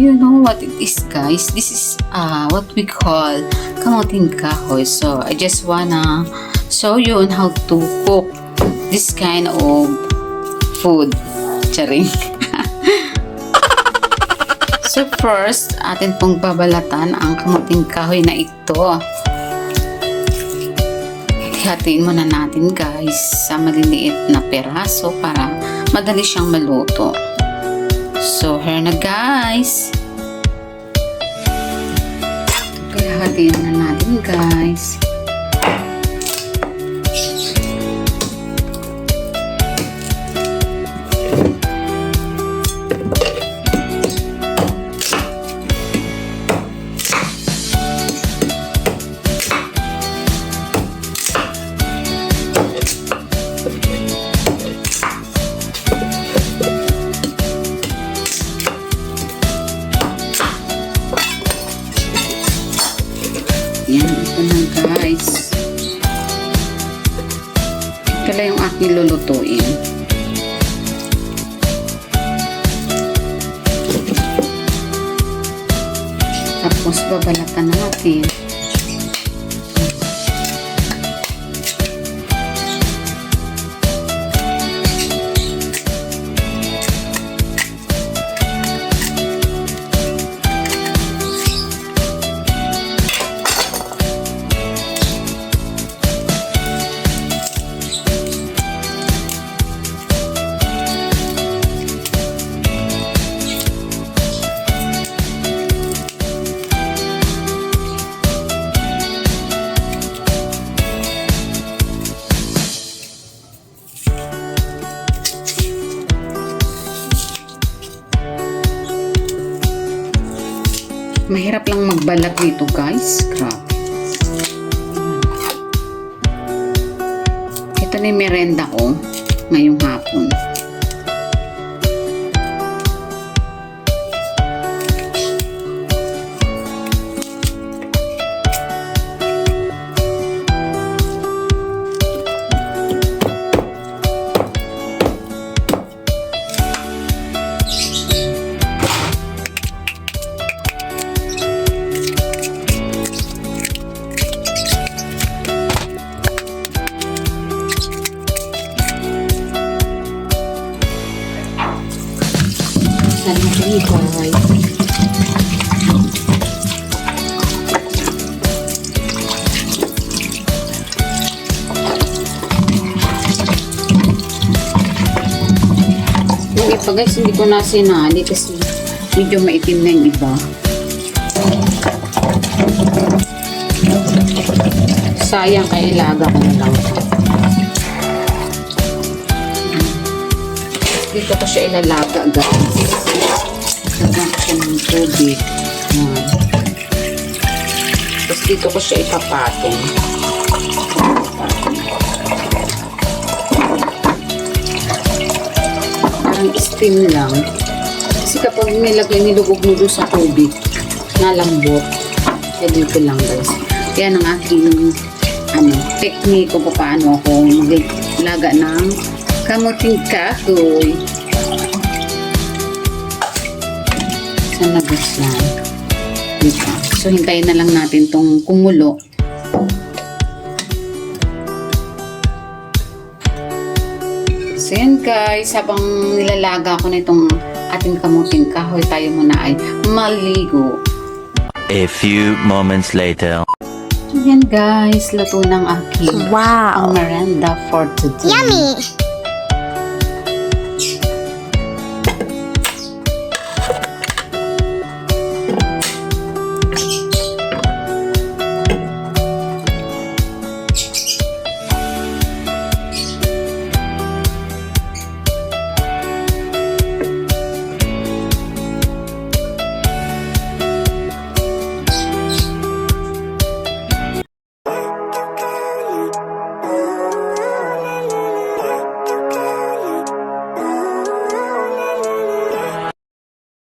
you know what it is guys? This is uh, what we call kamuting kahoy. So I just wanna show you on how to cook this kind of food. Charing. so first, atin pong babalatan ang kamuting kahoy na ito. Hatiin muna natin guys sa maliliit na peraso para madali siyang maluto. So, here na guys. Hatiin na natin guys. Lang yung aking lulutuin. Tapos babalatan natin. Mahirap lang magbalat dito guys. Grabe. Ito na yung merenda ko ngayong hapon. Sana matigay. Hindi pa guys, hindi ko na sinali kasi medyo maitim na yung iba. Sayang kay ilaga ko na lang. Dito ko siya ilalaga guys. Lagyan ko siya ng tubig. Yan. Tapos dito ko siya ipapatong. Parang steam lang. Kasi kapag nilagay nilugog mo sa tubig, nalambot. Kaya dito lang guys. Yan ang aking ano, technique kung paano ako maglaga ng kamuting kahoy. Sa labas yan. Dito. So, hintayin na lang natin tong kumulo. So, yan guys. Habang nilalaga ko na itong ating kamuting kahoy, tayo muna ay maligo. A few moments later. So, yan guys. Luto ng aking Wow. merenda for today. Yummy!